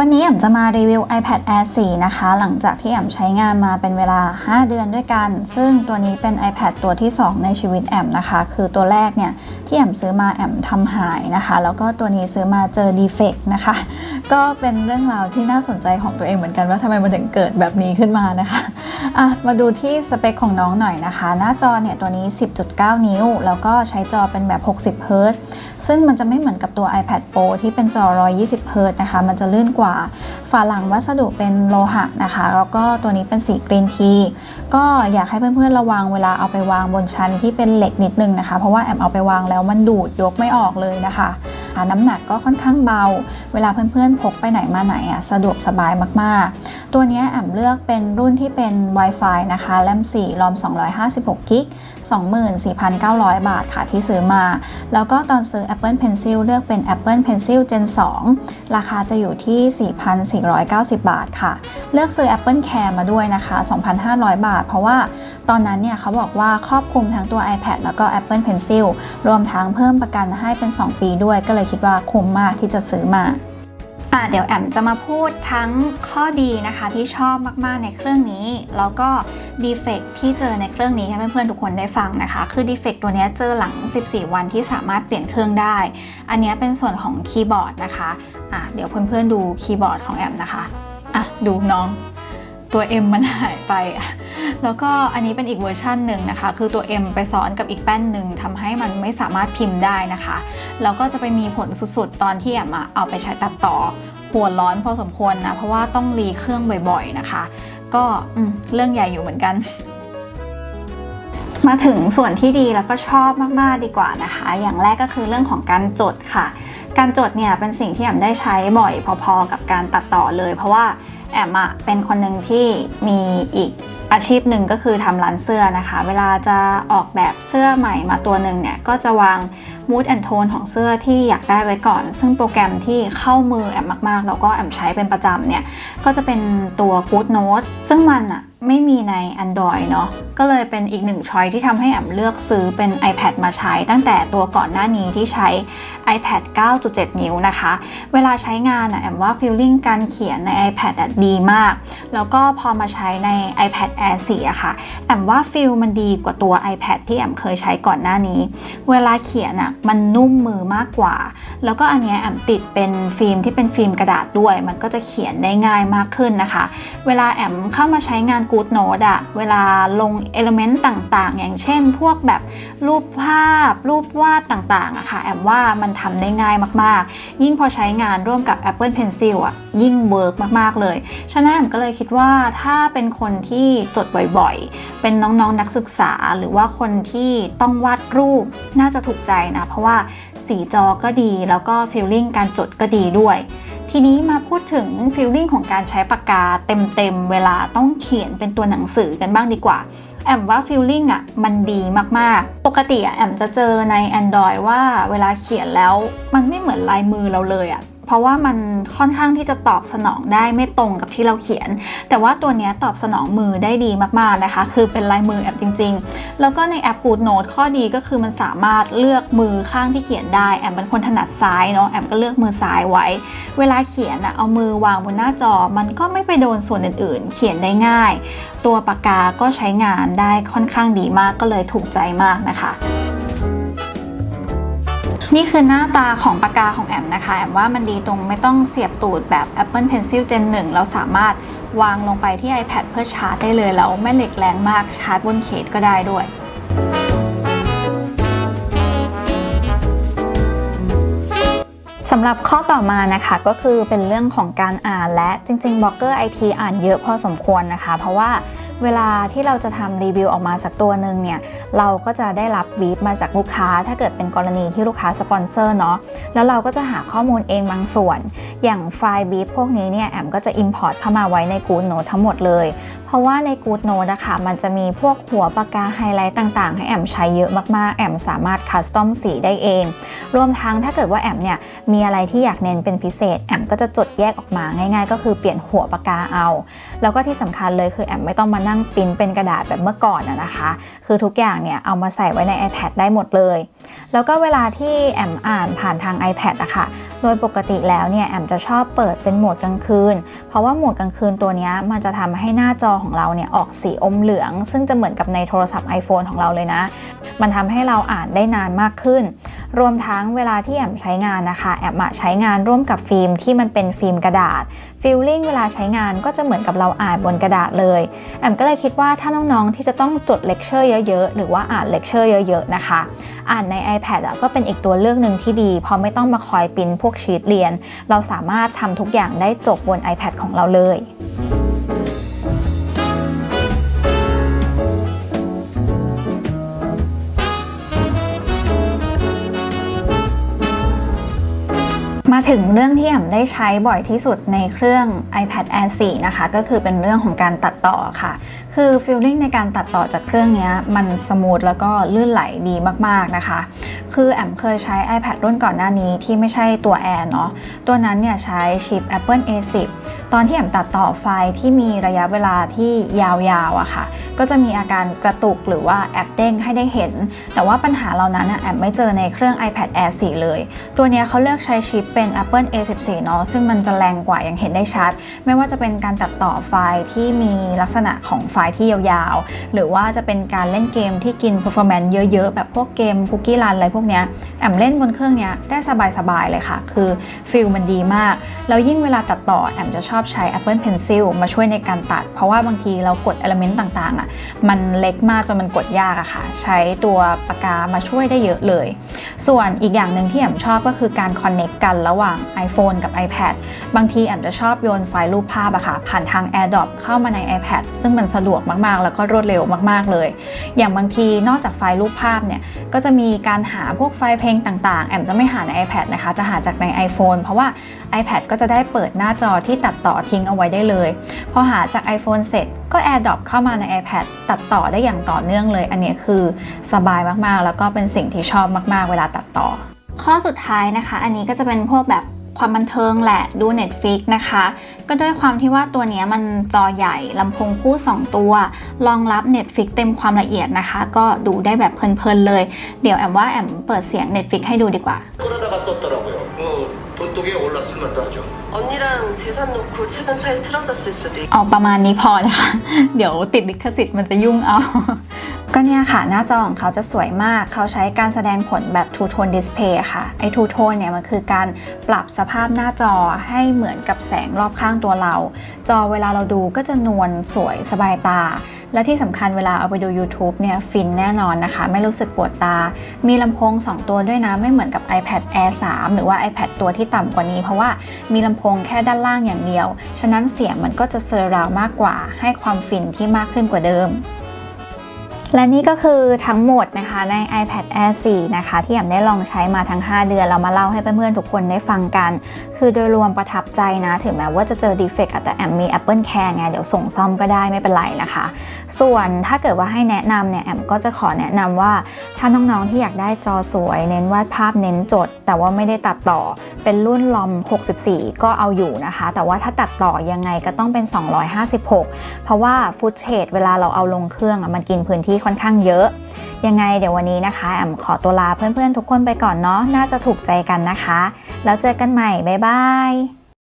วันนี้แอมจะมารีวิว iPad Air 4 นะคะ หลังจากที่แอมใช้งานมาเป็นเวลา 5 เดือนด้วยกัน ซึ่งตัวนี้เป็น iPad ตัวที่ 2 ในชีวิตแอมนะคะ คือตัวแรกเนี่ย ที่แอมซื้อมาแอมทำหายนะคะ แล้วก็ตัวนี้ซื้อมาเจอดีเฟกนะคะ ก็เป็นเรื่องราวที่น่าสนใจของตัวเองเหมือนกันว่าทำไมมันถึงเกิดแบบนี้ขึ้นมานะคะอะมาดูที่สเปคของน้องหน่อยนะคะ หน้าจอเนี่ยตัวนี้ 10.9 นิ้ว แล้วก็ใช้จอเป็นแบบ 60เฮิรตซ์ซึ่งมันจะไม่เหมือนกับตัว iPad Pro ที่เป็นจอ 120เฮิรตซ์นะคะ มันจะลื่นกว่าฝาหลังวัสดุเป็นโลหะนะคะ แล้วก็ตัวนี้เป็นสีกรีนที ก็อยากให้เพื่อนๆระวังเวลาเอาไปวางบนชั้นที่เป็นเหล็กนิดนึงนะคะ เพราะว่าแอมเอาไปวางแล้วมันดูดยกไม่ออกเลยนะคะน้ำหนักก็ค่อนข้างเบา เวลาเพื่อนๆพกไปไหนมาไหนอะสะดวกสบายมากๆ ตัวนี้แอมเลือกเป็นรุ่นที่เป็น Wi-Fi นะคะแรม4รอม256กิก 24,900 บาทค่ะที่ซื้อมา แล้วก็ตอนซื้อ Apple Pencil เลือกเป็น Apple Pencil Gen 2 ราคาจะอยู่ที่ 4,490 บาทค่ะ เลือกซื้อ Apple Care มาด้วยนะคะ 2,500 บาท เพราะว่าตอนนั้นเนี่ยเขาบอกว่าครอบคลุมทั้งตัว iPad แล้วก็ Apple Pencil รวมทั้งเพิ่มประกันให้เป็น 2 ปีด้วย ก็เลยคิดว่าคุ้มมากที่จะซื้อมา อะเดี๋ยวแอมจะมาพูดทั้งข้อดีนะคะที่ชอบมากๆในเครื่องนี้ แล้วก็ดีเฟกที่เจอในเครื่องนี้ให้เพื่อนๆทุกคนได้ฟังนะคะ คือดีเฟกตัวนี้เจอหลัง 14 วันที่สามารถเปลี่ยนเครื่องได้ อันนี้เป็นส่วนของคีย์บอร์ดนะคะอะเดี๋ยวเพื่อนๆดูคีย์บอร์ดของแอมนะคะอะดูน้องตัว M มันหายไปอะ แล้วก็อันนี้เป็นอีกเวอร์ชันหนึ่งนะคะ คือตัว M ไปซ้อนกับอีกแป้นหนึ่งทำให้มันไม่สามารถพิมพ์ได้นะคะ แล้วก็จะไปมีผลสุดๆ ตอนที่แอมอะเอาไปใช้ตัดต่อหัวร้อนพอสมควรนะ เพราะว่าต้องรีเครื่องบ่อยๆนะคะ ก็เรื่องใหญ่อยู่เหมือนกัน มาถึงส่วนที่ดีแล้วก็ชอบมากๆดีกว่านะคะ อย่างแรกก็คือเรื่องของการจดค่ะ การจดเนี่ยเป็นสิ่งที่แอมได้ใช้บ่อยพอๆกับการตัดต่อเลย เพราะว่าแอมอะเป็นคนหนึ่งที่มีอีก อาชีพหนึ่งก็คือทำร้านเสื้อนะคะ เวลาจะออกแบบเสื้อใหม่มาตัวหนึ่งเนี่ยก็จะวาง mood and tone ของเสื้อที่อยากได้ไว้ก่อน ซึ่งโปรแกรมที่เข้ามือแอมมากๆ แล้วก็แอมใช้เป็นประจำเนี่ย ก็จะเป็นตัว Good Note ซึ่งมันอะไม่มีใน Android เนาะ ก็เลยเป็นอีกหนึ่งช้อยที่ทำให้แอมเลือกซื้อเป็น iPad มาใช้ ตั้งแต่ตัวก่อนหน้านี้ที่ใช้ iPad 9.7 นิ้วนะคะ เวลาใช้งานอะแอมว่าฟีลลิ่งการเขียนใน iPad อะดีมาก แล้วก็พอมาใช้ใน iPad Air 4อะค่ะ แอมว่าฟีลมันดีกว่าตัว iPad ที่แอมเคยใช้ก่อนหน้านี้ เวลาเขียนอะมันนุ่มมือมากกว่า แล้วก็อันเนี้ยแอมติดเป็นฟิล์มที่เป็นฟิล์มกระดาษด้วย มันก็จะเขียนได้ง่ายมากขึ้นนะคะ เวลาแอมเข้ามาใช้งาน Good Note อะเวลาลงเอลเมนต์ต่างๆ อย่างเช่น พวกแบบรูปภาพ รูปวาดต่างๆอะค่ะแอมว่ามันทำได้ง่ายมากๆ ยิ่งพอใช้งานร่วมกับ Apple Pencil อะยิ่งเวิร์กมากๆเลย ฉะนั้นแอมก็เลยคิดว่าถ้าเป็นคนที่จดบ่อยๆ เป็นน้องๆนนักศึกษาหรือว่าคนที่ต้องวาดรูปน่าจะถูกใจนะเพราะว่าสีจอก็ดีแล้วก็ฟีลลิ่งการจดก็ดีด้วย ทีนี้มาพูดถึงฟีลลิ่งของการใช้ปากกาเต็มๆ เวลาต้องเขียนเป็นตัวหนังสือกันบ้างดีกว่าแอมว่าฟีลลิ่งอะมันดีมากๆ ปกติอะแอมจะเจอใน Android ว่าเวลาเขียนแล้วมันไม่เหมือนลายมือเราเลยอะ เพราะว่ามันค่อนข้างที่จะตอบสนองได้ไม่ตรงกับที่เราเขียน แต่ว่าตัวนี้ตอบสนองมือได้ดีมากๆนะคะ คือเป็นลายมือแอปจริง ๆ แล้วก็ในแอป Good Note ข้อดีก็คือมันสามารถเลือกมือข้างที่เขียนได้แอมเป็นคนถนัดซ้ายเนาะแอมก็เลือกมือซ้ายไว้ เวลาเขียนอะเอามือวางบนหน้าจอ มันก็ไม่ไปโดนส่วนอื่น ๆ เขียนได้ง่าย ตัวปากกาก็ใช้งานได้ค่อนข้างดีมากก็เลยถูกใจมากนะคะ นี่คือหน้าตาของปากกาของแอมนะคะ แอมว่ามันดีตรงไม่ต้องเสียบตูดแบบ Apple Pencil Gen 1 เราสามารถวางลงไปที่ iPad เพื่อชาร์จได้เลยแล้วไม่เหล็กแรงมากชาร์จบนเคสก็ได้ด้วยสำหรับข้อต่อมานะคะก็คือเป็นเรื่องของการอ่านและจริงๆบล็อกเกอร์ไอทีอ่านเยอะพอสมควรนะคะ เพราะว่า เวลาที่เราจะทำรีวิวออกมาสักตัวหนึ่งเนี่ยเราก็จะได้รับบีบมาจากลูกค้า ถ้าเกิดเป็นกรณีที่ลูกค้าสปอนเซอร์เนาะแล้วเราก็จะหาข้อมูลเองบางส่วน อย่างไฟล์บีบพวกนี้เนี่ยแอมก็จะ Import เข้ามาไว้ใน Good Note ทั้งหมดเลยเพราะว่าใน Good Note นะคะมันจะมีพวกหัวปากกาไฮไลท์ต่างๆ ให้แอมใช้เยอะมากๆ แอมสามารถคัสตอมสีได้เอง รวมทั้งถ้าเกิดว่าแอมเนี่ยมีอะไรที่อยากเน้นเป็นพิเศษ แอมก็จะจดแยกออกมาง่าย ๆ ก็คือเปลี่ยนหัวปากกาเอา แล้วก็ที่สำคัญเลยคือแอมไม่ต้องมานั่งปิ้นเป็นกระดาษแบบเมื่อก่อนนะคะ คือทุกอย่างเนี่ยเอามาใส่ไว้ใน iPad ได้หมดเลย แล้วก็เวลาที่แอมอ่านผ่านทาง iPad อะค่ะ โดยปกติแล้วเนี่ยแอมจะชอบเปิดเป็นโหมดกลางคืน เพราะว่าโหมดกลางคืนตัวนี้มันจะทำให้หน้าจอของเราเนี่ยออกสีอมเหลือง ซึ่งจะเหมือนกับในโทรศัพท์ iPhone ของเราเลยนะ มันทำให้เราอ่านได้นานมากขึ้น รวมทั้งเวลาที่แอมใช้งานนะคะแอมอะใช้งานร่วมกับฟิล์มที่มันเป็นฟิล์มกระดาษฟีลลิ่งเวลาใช้งานก็จะเหมือนกับเราอ่านบนกระดาษเลยแอมก็เลยคิดว่าถ้าน้องๆที่จะต้องจดเลคเชอร์เยอะๆ หรือว่าอ่านเลคเชอร์เยอะๆนะคะ อ่านใน iPad ก็เป็นอีกตัวเลือกหนึ่งที่ดีเพราะไม่ต้องมาคอยปิ้นพวกชีตเรียน เราสามารถทำทุกอย่างได้จบบน iPad ของเราเลย มาถึงเรื่องที่แอมได้ใช้บ่อยที่สุดในเครื่อง iPad Air 4 นะคะ ก็คือเป็นเรื่องของการตัดต่อค่ะ คือฟีลลิ่งในการตัดต่อจากเครื่องนี้มันสมูทแล้วก็ลื่นไหลดีมากๆนะคะ คือแอมเคยใช้ iPad รุ่นก่อนหน้านี้ที่ไม่ใช่ตัว Air เนาะ ตัวนั้นเนี่ยใช้ชิป Apple A10 ตอนที่แอมตัดต่อไฟล์ที่มีระยะเวลาที่ยาวๆอะค่ะ ก็จะมีอาการกระตุกหรือว่าแอปเด้งให้ได้เห็น แต่ว่าปัญหาเหล่านั้นแอมไม่เจอในเครื่อง iPad Air 4 เลย ตัวเนี้ยเขาเลือกใช้ชิปเป็น Apple A14 เนาะซึ่งมันจะแรงกว่าอย่างเห็นได้ชัด ไม่ว่าจะเป็นการตัดต่อไฟล์ที่มีลักษณะของไฟล์ที่ยาวๆ หรือว่าจะเป็นการเล่นเกมที่กิน performance เยอะๆ แบบพวกเกมคุกกี้รันอะไรพวกเนี้ยแอมเล่นบนเครื่องเนี้ยได้สบายๆเลยค่ะ คือฟิลมันดีมาก แล้วยิ่งเวลาตัดต่อแอมจะชอบอบใช้ Apple Pencil มาช่วยในการตัด เพราะว่าบางทีเรากด element ต่างๆอะมันเล็กมากจนมันกดยากอะค่ะ ใช้ตัวปากกามาช่วยได้เยอะเลย ส่วนอีกอย่างหนึ่งที่แอมชอบก็คือการ connect กันระหว่าง iPhone กับ iPad บางทีแอมจะชอบโยนไฟล์รูปภาพอะค่ะ ผ่านทาง AirDrop เข้ามาใน iPad ซึ่งมันสะดวกมากๆ แล้วก็รวดเร็วมากๆเลย อย่างบางทีนอกจากไฟล์รูปภาพเนี่ยก็จะมีการหาพวกไฟล์เพลงต่างๆ แอมจะไม่หาใน iPad นะคะจะหาจากใน iPhone เพราะว่า iPad ก็จะได้เปิดหน้าจอที่ตัดต่อทิ้งเอาไว้ได้เลย พอหาจาก iPhone เสร็จก็ AirDrop เข้ามาใน iPad ตัดต่อได้อย่างต่อเนื่องเลย อันนี้คือสบายมากๆ แล้วก็เป็นสิ่งที่ชอบมากๆ เวลาตัดต่อ ข้อสุดท้ายนะคะ อันนี้ก็จะเป็นพวกแบบความบันเทิงแหละดู Netflix นะคะ ก็ด้วยความที่ว่าตัวนี้มันจอใหญ่ลำโพงคู่ 2 ตัวรองรับ Netflix เต็มความละเอียดนะคะ ก็ดูได้แบบเพลินๆเลย เดี๋ยวแอมว่าแอมเปิดเสียง Netflix ให้ดูดีกว่า 돈독에 올랐을 만도 하죠. 언니랑 재산 놓고 최근 사이 틀어졌을 수도 있고 เอาประมาณนี้พอนะคะ เดี๋ยวติดลิขสิทธิ์มันจะยุ่งเอา ก็เนี่ยค่ะ หน้าจอของเขาจะสวยมาก เขาใช้การแสดงผลแบบ Two Tone Display ค่ะ ไอ้ Two Tone เนี่ยมันคือการปรับสภาพหน้าจอให้เหมือนกับแสงรอบข้างตัวเรา จอเวลาเราดูก็จะนวลสวยสบายตา และที่สำคัญเวลาเอาไปดู YouTube เนี่ยฟินแน่นอนนะคะ ไม่รู้สึกปวดตา มีลำโพง 2 ตัวด้วยนะ ไม่เหมือนกับ iPad Air 3 หรือว่า iPad ตัวที่ต่ำกว่านี้ เพราะว่ามีลำโพงแค่ด้านล่างอย่างเดียว ฉะนั้นเสียงมันก็จะเซอร์ราวมากกว่า ให้ความฟินที่มากขึ้นกว่าเดิม และนี่ก็คือทั้งหมดนะคะใน iPad Air 4 นะคะ ที่แอมได้ลองใช้มาทั้ง 5 เดือน เรามาเล่าให้เพื่อนๆทุกคนได้ฟังกัน คือโดยรวมประทับใจนะ ถึงแม้ว่าจะเจอดีเฟกต์แต่แอมมี Apple Care ไง เดี๋ยวส่งซ่อมก็ได้ไม่เป็นไรนะคะ ส่วนถ้าเกิดว่าให้แนะนำเนี่ย แอมก็จะขอแนะนำว่า ถ้าน้องๆที่อยากได้จอสวย เน้นวาดภาพเน้นจด แต่ว่าไม่ได้ตัดต่อเป็นรุ่นลอม 64 ก็เอาอยู่นะคะ แต่ว่าถ้าตัดต่อยังไงก็ต้องเป็น 256 เพราะว่าฟุตเทจเวลาเราเอาลงเครื่องอะมันกินพื้นที่ที่ค่อนข้างเยอะ ยังไงเดี๋ยววันนี้นะคะแอมขอตัวลาเพื่อนๆทุกคนไปก่อนเนาะน่าจะถูกใจกันนะคะ แล้วเจอกันใหม่บ๊ายบาย